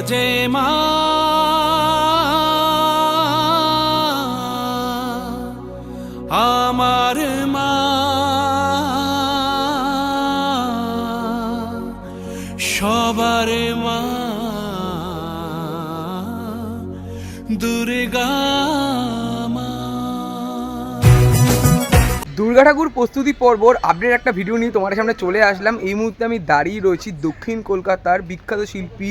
যে মা। আমার মা। সবার মা। দুর্গা। দুর্গা ঠাকুর প্রস্তুতি পর্বর আপডেট একটা ভিডিও নিয়ে তোমার সামনে চলে আসলাম। এই মুহূর্তে আমি দাঁড়িয়ে রয়েছি দক্ষিণ কলকাতার বিখ্যাত শিল্পী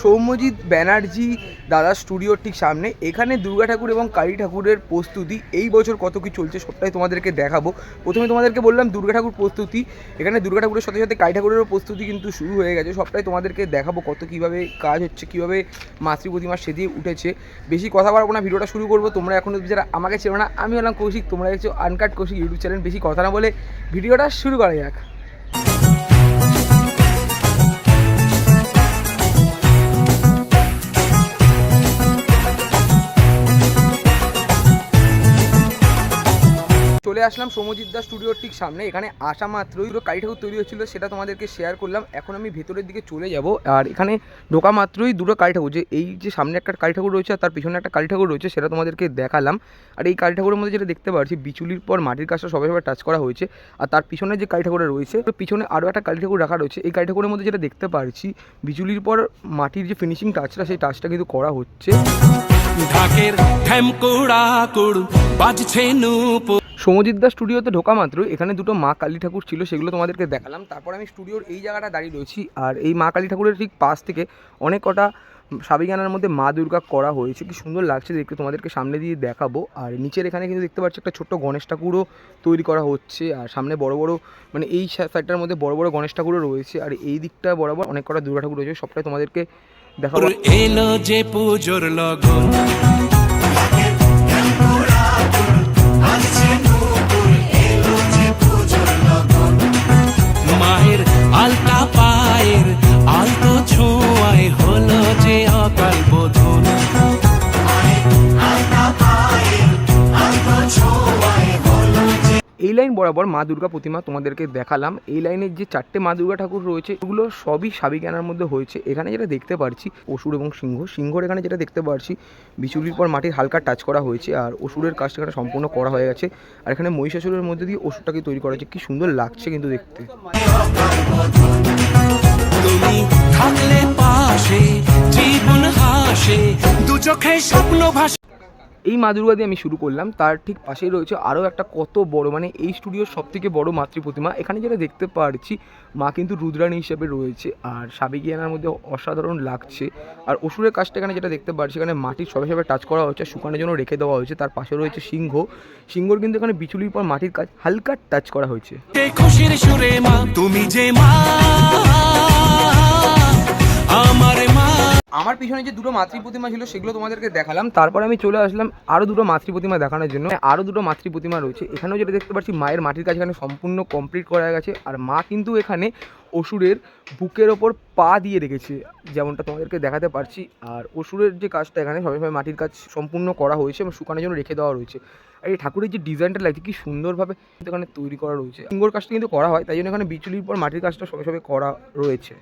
সৌম্যজিৎ ব্যানার্জি দাদা স্টুডিওর ঠিক সামনে। এখানে দুর্গা ঠাকুর এবং কালী ঠাকুরের প্রস্তুতি, এই বছর কত কি চলছে সবটাই তোমাদেরকে দেখাবো। প্রথমে তোমাদেরকে বললাম দুর্গা ঠাকুর প্রস্তুতি, এখানে দুর্গা ঠাকুরের সাথে সাথে কালী ঠাকুরেরও প্রস্তুতি কিন্তু শুরু হয়ে গেছে। সবটাই তোমাদেরকে দেখাবো কত কীভাবে কাজ হচ্ছে, কীভাবে মাতৃ প্রতিমা সেদিয়ে উঠেছে। বেশি কথা বলব না ভিডিওটা শুরু করব। তোমরা এখন যারা আমাকে চেনো না, আমি হলাম কৌশিক, তোমরা দেখছ আনকাট কৌশিক ইউটিউব চ্যানেল বেশি কথা না বলে ভিডিওটা শুরু করা যাক। চলে আসলাম সৌমজিৎ দাস স্টুডিওর ঠিক সামনে। এখানে আসা মাত্রই দুটো কালী ঠাকুর তৈরি হচ্ছিল, সেটা তোমাদেরকে শেয়ার করলাম। এখন আমি ভেতরের দিকে চলে যাব, আর এখানে ঢোকা মাত্রই দুটো কালী ঠাকুর। যে এই যে সামনে একটা কালী ঠাকুর রয়েছে, আর তার পিছনে একটা কালী ঠাকুর রয়েছে, সেটা তোমাদেরকে দেখালাম। আর এই কালী ঠাকুরের মধ্যে যেটা দেখতে পাচ্ছি, বিচুলির পর মাটির কাজটা সবাই সবাই টাচ করা হয়েছে। আর তার পিছনে যে কালী ঠাকুরটা রয়েছে পিছনে আরও একটা কালী ঠাকুর রাখা রয়েছে। এই কালী ঠাকুরের মধ্যে যেটা দেখতে পাচ্ছি, বিচুলির পর মাটির যে ফিনিশিং টাচটা সেই টাচটা কিন্তু করা হচ্ছে। ঢাকের ঠ্যামকুড়া কুড় বাজছে নূপুর। সৌমজিৎ দাস স্টুডিওতে ঢোকা মাত্র এখানে দুটো মা কালী ঠাকুর ছিল, সেগুলো তোমাদেরকে দেখালাম। তারপর আমি স্টুডিওর এই জায়গাটা দাঁড়িয়ে রয়েছি। আর এই মা কালী ঠাকুরের ঠিক পাশ থেকে অনেক কটা সাবিগানার মধ্যে মা দুর্গা করা হয়েছে। কি সুন্দর লাগছে দেখতে। তোমাদেরকে সামনে দিয়ে দেখাবো। আর নিচের এখানে কিন্তু দেখতে পাচ্ছি একটা ছোট্ট গণেশ ঠাকুরও তৈরি করা হচ্ছে। আর সামনে বড় বড় মানে এই সাইডটার মধ্যে বড় বড় গণেশ ঠাকুরও রয়েছে। আর এই দিকটা বরাবর অনেক কটা দুর্গা ঠাকুর রয়েছে। সবটাই তোমাদেরকে দেখাবো। লাইন বরাবর মা দুর্গা প্রতিমা তোমাদেরকে দেখালাম। এই লাইনের যে চারটে মা দুর্গা ঠাকুর রয়েছে, এগুলো সবই সাবিজ্ঞানার মধ্যে হয়েছে। এখানে যেটা দেখতে পারছি, অসুর এবং সিংহ। সিংহর এখানে যেটা দেখতে পারছি, বিচুলির পর মাটির হালকা টাচ করা হয়েছে আর অসুরের কাজটা এখানে সম্পূর্ণ করা হয়ে গেছে। আর এখানে মহিষাসুরের মধ্যে দিয়ে অসুরটাকে তৈরি করা হয়েছে। কি সুন্দর লাগছে কিন্তু দেখতে। পাশে, জীবন হাসে, দু চোখে স্বপ্ন ভাসে। এই মা দুর্গা দিয়ে আমি শুরু করলাম। তার ঠিক পাশেই রয়েছে আরও একটা কত বড় মানে এই স্টুডিওর সব থেকে বড় মাতৃ প্রতিমা। এখানে যেটা দেখতে পারছি, মা কিন্তু রুদ্রাণী হিসেবে রয়েছে আর সাবেকিয়ানার মধ্যে অসাধারণ লাগছে। আর অসুরের কাজটা এখানে যেটা দেখতে পারছি, এখানে মাটির সবে সবে টাচ করা হয়েছে, শুকানোর জন্য রেখে দেওয়া হয়েছে। তার পাশে রয়েছে সিংহ। সিংহর কিন্তু এখানে বিচুলির পর মাটির কাজ হালকা টাচ করা হয়েছে। তুমি যে মা, আমার আমার পিছনে যে দুটো মাতৃ প্রতিমা ছিল, সেগুলো তোমাদেরকে দেখালাম। তারপর আমি চলে আসলাম আরও দুটো মাতৃ প্রতিমা দেখানোর জন্য। আরও দুটো মাতৃ প্রতিমা রয়েছে। এখানেও যেটা দেখতে পাচ্ছি, মায়ের মাটির কাজ এখানে সম্পূর্ণ কমপ্লিট করা গেছে। আর মা কিন্তু এখানে অসুরের বুকের ওপর পা দিয়ে রেখেছে, যেমনটা তোমাদেরকে দেখাতে পারছি। আর অসুরের যে কাজটা এখানে সবাই মাটির কাজ সম্পূর্ণ করা হয়েছে এবং শুকানোর জন্য রেখে দেওয়া রয়েছে। আর এই ঠাকুরের যে ডিজাইনটা লাগছে, কি সুন্দরভাবে এখানে তৈরি করা রয়েছে। সিঙ্গর কাজটা কিন্তু করা হয়, তাই জন্য এখানে বিচুলির পর মাটির কাজটা সবাই সবাই করা রয়েছে।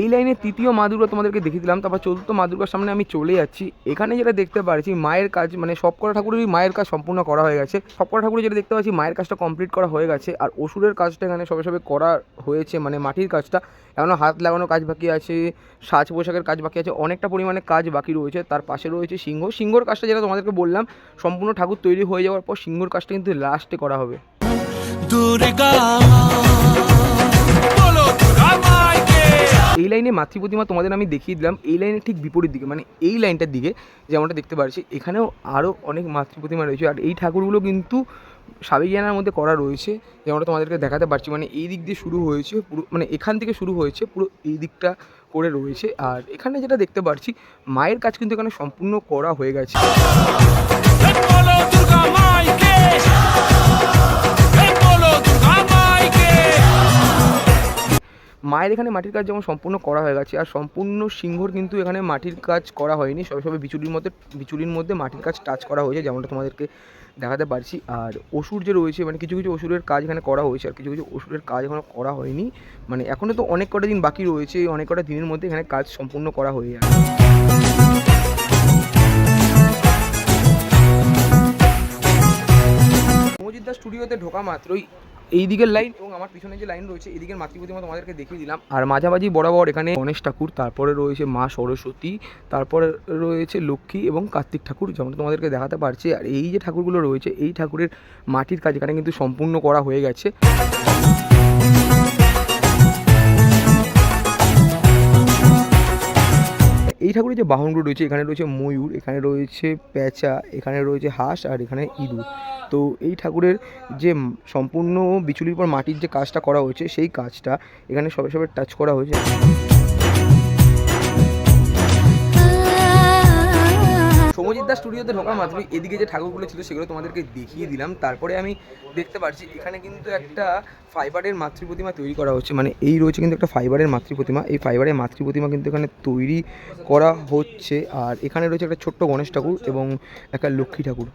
এই লাইনে তৃতীয় মা দুর্গা তোমাদেরকে দেখিয়ে দিলাম, তারপর চতুর্থ মা দুর্গার সামনে আমি চলে যাচ্ছি। এখানে যেটা দেখতে পাচ্ছি মায়ের কাজ মানে সবকটা ঠাকুরেরই মায়ের কাজ সম্পূর্ণ করা হয়ে গেছে। সবকটা ঠাকুরে যেটা দেখতে পাচ্ছি, মায়ের কাজটা কমপ্লিট করা হয়ে গেছে। আর অসুরের কাজটা এখানে সবে সবে করা হয়েছে মানে মাটির কাজটা। এখনও হাত লাগানো কাজ বাকি আছে, সাজ পোশাকের কাজ বাকি আছে, অনেকটা পরিমাণে কাজ বাকি রয়েছে। তার পাশে রয়েছে সিংহ। সিংহর কাজটা যেটা তোমাদেরকে বললাম, সম্পূর্ণ ঠাকুর তৈরি হয়ে যাওয়ার পর সিংহর কাজটা কিন্তু লাস্টে করা হবে। দুর্গা এই লাইনে মাতৃ প্রতিমা তোমাদের আমি দেখিয়ে দিলাম। এই লাইনের ঠিক বিপরীত দিকে মানে এই লাইনটার দিকে যেমনটা দেখতে পাচ্ছি এখানেও আরও অনেক মাতৃ প্রতিমা রয়েছে। আর এই ঠাকুরগুলো কিন্তু সাবেকিয়ানার মধ্যে করা রয়েছে যেমনটা তোমাদেরকে দেখাতে পারছি। মানে এই দিক দিয়ে শুরু হয়েছে, পুরো মানে এখান থেকে শুরু হয়েছে, পুরো এই দিকটা করে রয়েছে। আর এখানে যেটা দেখতে পারছি, মায়ের কাজ কিন্তু এখানে সম্পূর্ণ করা হয়ে গেছে। মায়ের এখানে মাটির কাজ যেমন সম্পূর্ণ করা হয়ে গেছে, আর সম্পূর্ণ সিংহর কিন্তু এখানে মাটির কাজ করা হয়নি। সবে সবে বিচুলির মধ্যে বিচুলির মধ্যে মাটির কাজ টাচ করা হয়েছে, যেমনটা তোমাদেরকে দেখাতে পারছি। আর ওষুধ যে রয়েছে মানে কিছু কিছু ওষুধের কাজ এখানে করা হয়েছে, আর কিছু কিছু ওষুধের কাজ এখনও করা হয়নি। মানে এখনও তো অনেক কটা দিন বাকি রয়েছে অনেক কটা দিনের মধ্যে এখানে কাজ সম্পূর্ণ করা হয়ে যাবে। স্টুডিওতে ঢোকা মাত্রই এই দিকের লাইন এবং আমার পিছনে যে লাইন রয়েছে এদিকের দিকের মাতৃপ্রতিমা তোমাদেরকে দেখিয়ে দিলাম। আর মাঝামাঝি বরাবর এখানে গণেশ ঠাকুর তারপরে রয়েছে মা সরস্বতী তারপরে রয়েছে লক্ষ্মী এবং কার্তিক ঠাকুর যেমন তোমাদেরকে দেখাতে পারছি। আর এই যে ঠাকুরগুলো রয়েছে এই ঠাকুরের মাটির কাজ এখানে কিন্তু সম্পূর্ণ করা হয়ে গেছে। এই ঠাকুরের যে বাহনগুলো রয়েছে, এখানে রয়েছে ময়ূর, এখানে রয়েছে প্যাঁচা, এখানে রয়েছে হাঁস আর এখানে ইঁদুর। তো এই ঠাকুরের যে সম্পূর্ণ বিচুলির পর মাটির যে কাজটা করা হয়েছে, সেই কাজটা এখানে সবে সবে টাচ করা হয়েছে। সৌমজিৎ দাস স্টুডিওতে ঢোকা মাত্রই এদিকে যে ঠাকুরগুলো ছিল সেগুলো তোমাদেরকে দেখিয়ে দিলাম। তারপরে আমি দেখতে পাচ্ছি এখানে কিন্তু একটা ফাইবারের মাতৃ প্রতিমা তৈরি করা হচ্ছে। মানে এই রয়েছে কিন্তু একটা ফাইবারের মাতৃ প্রতিমা। এই ফাইবারের মাতৃ প্রতিমা কিন্তু এখানে তৈরি করা হচ্ছে। আর এখানে রয়েছে একটা ছোট্ট গণেশ ঠাকুর এবং একটা লক্ষ্মী ঠাকুর।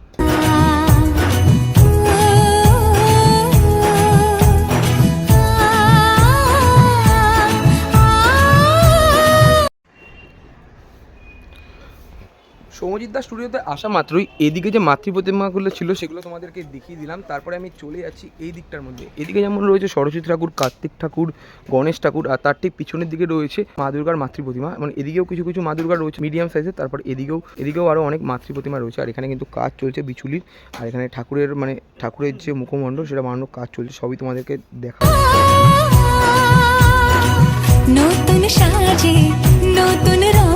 সৌমজিৎ স্টুডিওতে আসা মাত্রই এদিকে যে মাতৃ প্রতিমাগুলো ছিল সেগুলো তোমাদেরকে দেখিয়ে দিলাম। তারপরে আমি চলে যাচ্ছি এই দিকটার মধ্যে। এদিকে যেমন রয়েছে সরস্বতী ঠাকুর, কার্তিক ঠাকুর, গণেশ ঠাকুর আর তার ঠিক পিছনের দিকে রয়েছে মা দুর্গার মাতৃ প্রতিমা মানে এদিকেও কিছু কিছু মা দুর্গা রয়েছে মিডিয়াম সাইজের তারপর এদিকেও এদিকেও আরও অনেক মাতৃ প্রতিমা রয়েছে। আর এখানে কিন্তু কাজ চলছে বিচুলির আর এখানে ঠাকুরের মানে ঠাকুরের যে মুখমণ্ডল সেটা বানানোর কাজ চলছে, সবই তোমাদেরকে দেখা নতুন সাজে, নতুন রঙে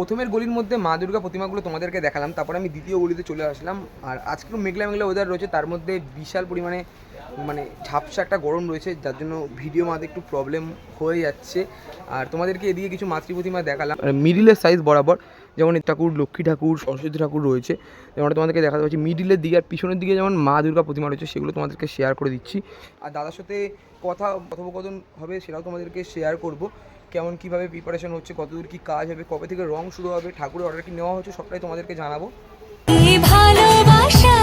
প্রথমের গলির মধ্যে মা দুর্গা প্রতিমাগুলো তোমাদেরকে দেখালাম, তারপর আমি দ্বিতীয় গলিতে চলে আসলাম, আর আজকেও মেঘলা মেঘলা ওয়েদার রয়েছে, তার মধ্যে বিশাল পরিমাণে মানে ঝাপসা একটা গরম রয়েছে, যার জন্য ভিডিও মাঝে একটু প্রবলেম হয়ে যাচ্ছে। আর তোমাদেরকে এদিকে কিছু মাতৃ প্রতিমা দেখালাম মিডিলের সাইজ বরাবর যেমন ঠাকুর, লক্ষ্মী ঠাকুর, সরস্বতী ঠাকুর রয়েছে যেমন তোমাদেরকে দেখাতে পাচ্ছি মিডিলের দিকে আর পিছনের দিকে যেমন মা দুর্গা প্রতিমা রয়েছে, সেগুলো তোমাদেরকে শেয়ার করে দিচ্ছি। আর দাদার সাথে কথা, কথোপকথন হবে সেটাও তোমাদেরকে শেয়ার করব। কেমন কীভাবে প্রিপারেশন হচ্ছে কতদূর কী কাজ হবে কবে থেকে রং শুরু হবে ঠাকুরের অর্ডার কি নেওয়া হচ্ছে সবটাই তোমাদেরকে জানাব। ভালোবাসা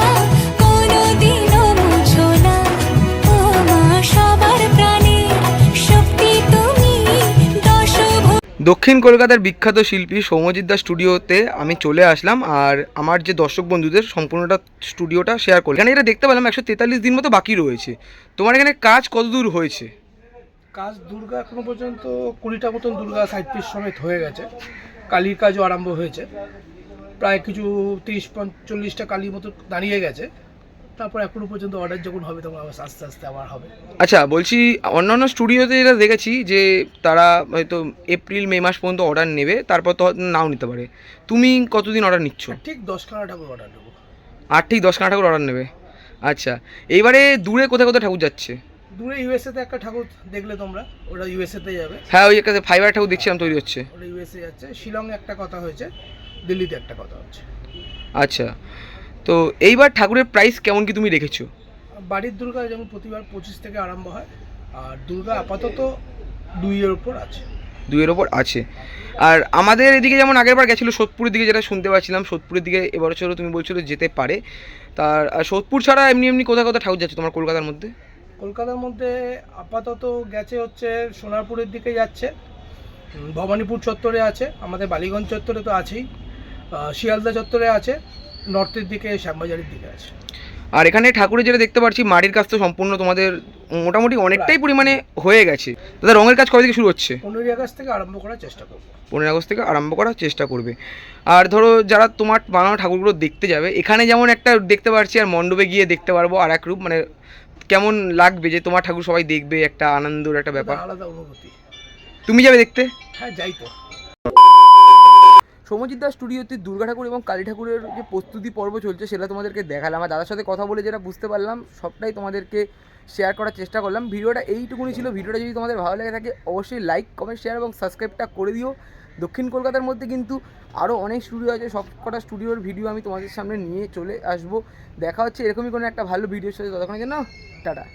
কোনোদিনও মুছো না। সবার প্রাণে শক্তি তুমি দক্ষিণ কলকাতার বিখ্যাত শিল্পী সৌম্যজিৎ দাস স্টুডিওতে আমি চলে আসলাম আর আমার যে দর্শক বন্ধুদের সম্পূর্ণটা স্টুডিওটা শেয়ার করলাম। এখানে এটা দেখতে পেলাম একশো তেতাল্লিশ দিন মতো বাকি রয়েছে। তোমার এখানে কাজ কতদূর হয়েছে? কাজ দুর্গা এখনও পর্যন্ত কুড়িটা মতন দুর্গা সাইড পিস সমেত হয়ে গেছে। কালীর কাজও আরম্ভ হয়েছে। প্রায় কিছু তিরিশ পঞ্চল্লিশটা কালীর মতো দাঁড়িয়ে গেছে। তারপর এখনও পর্যন্ত অর্ডার যখন হবে তখন আবার আস্তে আস্তে আবার হবে। আচ্ছা বলছি অন্যান্য স্টুডিওতে যেটা দেখেছি যে তারা হয়তো এপ্রিল মে মাস পর্যন্ত অর্ডার নেবে তারপর তো নাও নিতে পারে। তুমি কতদিন অর্ডার নিচ্ছ? ঠিক দশখানা ঠাকুর অর্ডার নেব। আর ঠিক দশ খানা ঠাকুর অর্ডার নেবে। আচ্ছা এইবারে দূরে কোথায় কোথায় ঠাকুর যাচ্ছে? দূরে ইউএসএতে একটা ঠাকুর দেখলে তোমরা ওটা ইউএসএতে যাবে। হ্যাঁ ওই একটা ফাইবার ঠাকুর দেখছিলাম তৈরি হচ্ছে। ওটা ইউএসএ যাচ্ছে। শিলংয়ে একটা কথা হয়েছে দিল্লিতে একটা কথা হচ্ছে। আচ্ছা তো এইবার ঠাকুরের প্রাইস কেমন কি তুমি রেখেছো বাড়ির দুর্গা যেমন প্রতিবার পঁচিশ থেকে আরম্ভ হয় আর দুর্গা আপাতত দুইয়ের ওপর আছে। দুইয়ের ওপর আছে। আর আমাদের এদিকে যেমন আগেরবার গেছিল সোদপুরের দিকে যেটা শুনতে পাচ্ছিলাম সোদপুরের দিকে এবছরও তুমি বলছো যেতে পারে। তার সোদপুর ছাড়া এমনি এমনি কোথায় কোথায় ঠাকুর যাচ্ছে তোমার কলকাতার মধ্যে? কলকাতার মধ্যে আপাতত গেছে হচ্ছে সোনারপুরের দিকে যাচ্ছে। ভবানীপুর চত্বরে আছে আমাদের বালিগঞ্জ চত্বরে তো আছেই শিয়ালদা চত্বরে আছে নর্থের দিকে শ্যামবাজারের দিকে আছে। আর এখানে ঠাকুরের যেটা দেখতে পাচ্ছি মাটির কাজ তো সম্পূর্ণ তোমাদের মোটামুটি অনেকটাই পরিমাণে হয়ে গেছে। দাদা রঙের কাজ কবে থেকে শুরু হচ্ছে? পনেরোই আগস্ট থেকে আরম্ভ করার চেষ্টা করব। পনেরোই আগস্ট থেকে আরম্ভ করার চেষ্টা করবে। আর ধরো যারা তোমার বানানো ঠাকুরগুলো দেখতে যাবে এখানে যেমন একটা দেখতে পারছি আর মণ্ডপে গিয়ে দেখতে পারব আর এক রূপ মানে কেমন লাগবে যে তোমার ঠাকুর সবাই দেখবে একটা আনন্দের একটা ব্যাপার? আলাদা অনুভূতি। তুমি যাবে দেখতে? হ্যাঁ যাই তো। সৌমজিৎ দাস স্টুডিওতে দুর্গা ঠাকুর এবং কালী ঠাকুরের যে প্রস্তুতি পর্ব চলছে সেটা তোমাদেরকে দেখালাম। আমার দাদার সাথে কথা বলে যেটা বুঝতে পারলাম সবটাই তোমাদেরকে শেয়ার করার চেষ্টা করলাম। ভিডিওটা এইটুকুনি ছিল। ভিডিওটা যদি তোমাদের ভালো লেগে থাকে অবশ্যই লাইক কমেন্ট শেয়ার এবং সাবস্ক্রাইবটা করে দিও। দক্ষিণ কলকাতার মধ্যে কিন্তু আরও অনেক স্টুডিও আছে। সব কটা স্টুডিওর ভিডিও আমি তোমাদের সামনে নিয়ে চলে আসব। দেখা হচ্ছে এরকমই কোনো একটা ভালো ভিডিওর সাথে। ততক্ষণের জন্য, টাটা।